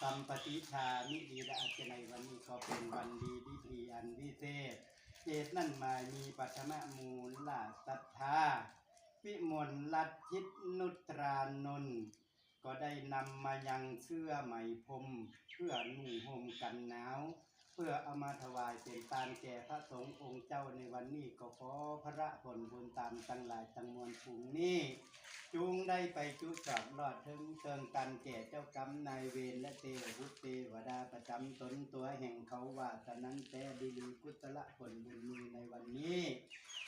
สัมปติชามิดีและอาจจะในวันนี้ก็เป็นวันดีดีดีอันวิเศษเจตนั่นหมายมีปัทมมูลลาศรัทธาวิมลลัดทินุตรานนท์ก็ได้นำมายังเสื้อไหมพรมเพื่อนุ่งห่มกันหนาว เพื่อเอามาถวายเป็นตานแก่พระสงฆ์องค์เจ้าในวันนี้ก็ขอพระผลบุญตามตั้งหลายจังมวลผูงนี้ จุงได้ไปจุจอดรอดถึงเติงกันแก่เจ้ากรรมนายเวรและเทวุเทวดาประจำตนตัวแห่งเขาว่าตะนั้นแต่ดีลีกุตละผลบุญมีในวันนี้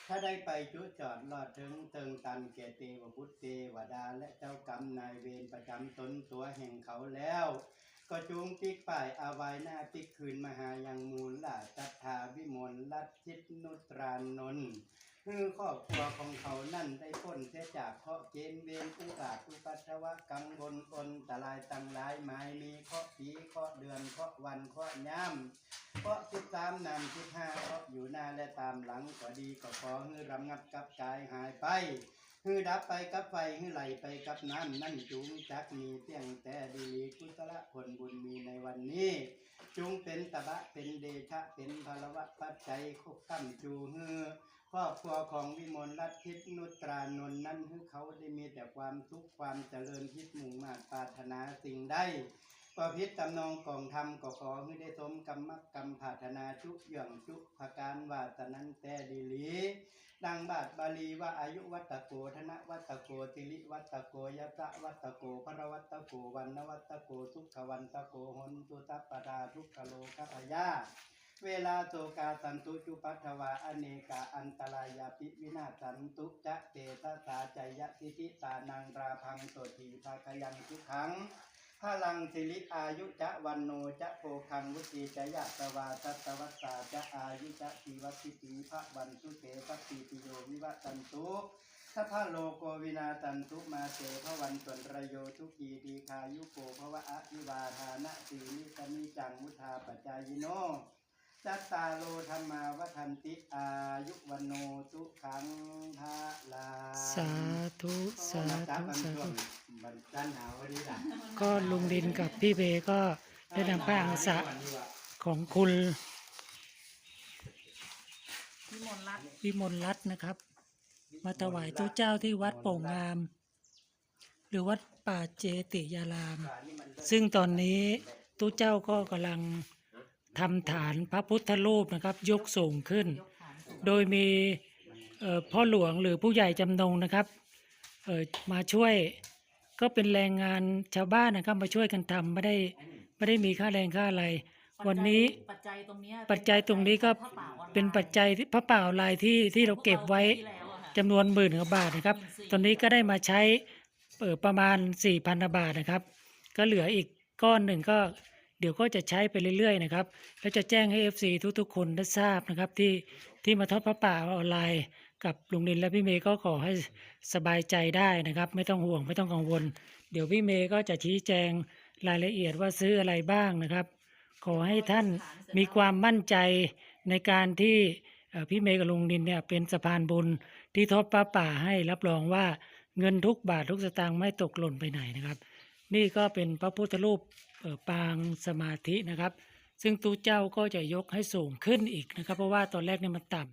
ถ้าได้ไปจุจอดรอดถึงเติงกันแก่เทวพุทเทวดาและเจ้ากรรมนายเวรประจำตนตัวแห่งเขาแล้ว ก็จุงปิกป่ายอาวัยหน้าปิกคืนมหายังมูลลาจัตถาวิมลลัดจิตนุตรานนท์ คือครอบครัวของเขานั่นได้พ้นเสียจากเคราะห์เกณฑ์เวรอุบาสอุปัชวะกังวลอนตรายตังหลายหมายมีเคราะห์ปีเคราะห์เดือนเคราะห์วันเคราะห์ย่ำเคราะห์สิบสามนำสิบห้าเคราะห์อยู่หน้าและตามหลังก็ดีก็ขอให้รำงับกับกายหายไป คือดับไปกับไฟคือไหลไปกับน้ำนั่นจุงจักมีเพียงแต่ดีกุศลผลบุญมีในวันนี้ จุงเป็นตบะเป็นเดชะเป็นพลวะปัจจัยคุกกั้มจูฮือครอบครัวของวิมลรัตทิพนุตรานนนั้นคือเขาได้มีแต่ความสุกข์ความเจริญพิษมุ่งมาปรารถนาสิ่งใด ประพิษตำนองกองธรรมก็ขอให้ได้สมกรรมกรรมปรารถนาชุเยื่องชุกภการวาสนันแต่ดีลี ดังบาทบาลีว่าอายุวัตโกธนวัตโกติลิวัตโกยะตะวัตโกพระวัตโกวันนวัตโกทุกขวันตโกหนตุตัปปดาทุกขโลกัพยาเวลาโตกาสันตุจุปัทวาอเนกาอันตรายาปิวินาสันตุจะเตตสาใจยะสิทิตานังราพังโสทีภาคยังทุกขัง พลังสิริอายุจะวันโนจะโพคังวุติจะยะสวาสัตวัสสาจะอายุจะทีวัติปีพระวันสุเตสัติปิโยวิวัตตันตุถ้าพระโลโกวินาตันตุมาเตพระวันสนรโยทุกีดีคายุโกภวะอภิวาทานะสีนิสมิจังมุทาปัจจายโนจัตตาโลธรรมาวัฒนติอายุวันโนสุขังภาลาสาธุสาจับธุมันสาช่วธุ ก็ลุงดินกับพี่เบก็ได้นำพระอังสะของคุณพิมลรัตน์วิมลรัตน์นะครับ มาถวายตู้เจ้าที่วัดโป่งงาม หรือวัดป่าเจติยาราม ซึ่งตอนนี้ตู้เจ้าก็กำลังทำฐานพระพุทธรูปนะครับ ยกสูงขึ้น โดยมีพ่อหลวงหรือผู้ใหญ่จำนงนะครับมาช่วย ก็เป็นแรงงานชาวบ้านนะครับมาช่วยกันทำไม่ได้ไม่ได้มีค่าแรงค่าอะไร วันนี้ปัจจัยตรงเนี้ยปัจจัยตรงนี้ก็ผ้าป่าออนไลน์เป็นปัจจัยที่พระป่าออนไลน์ที่ที่เราเก็บไว้ที่แล้วอะค่ะจำนวนหมื่นกว่าบาทนะครับ14,000ตอนนี้ก็ได้มาใช้เอ่อประมาณ4,000บาทนะครับ ก็เหลืออีกก้อนหนึ่งก็เดี๋ยวก็จะใช้ไปเรื่อยๆนะครับ แล้วจะแจ้งให้ FC ทุกๆ คนได้ทราบนะครับที่ที่มาทอดพระป่าออนไลน์ กับลุงนินและพี่เมย์ก็ขอให้สบายใจได้นะครับ ไม่ต้องห่วงไม่ต้องกังวล เดี๋ยวพี่เมย์ก็จะชี้แจงรายละเอียดว่าซื้ออะไรบ้างนะครับ ขอให้ท่านมีความมั่นใจในการที่พี่เมย์กับลุงนินเนี่ยเป็นสะพานบุญที่ทอดพระป่าให้รับรองว่าเงินทุกบาททุกสตางค์ไม่ตกหล่นไปไหนนะครับ นี่ก็เป็นพระพุทธรูปปางสมาธินะครับ ซึ่งตูเจ้าก็จะยกให้สูงขึ้นอีกนะครับ เพราะว่าตอนแรกเนี่ยมันต่ำ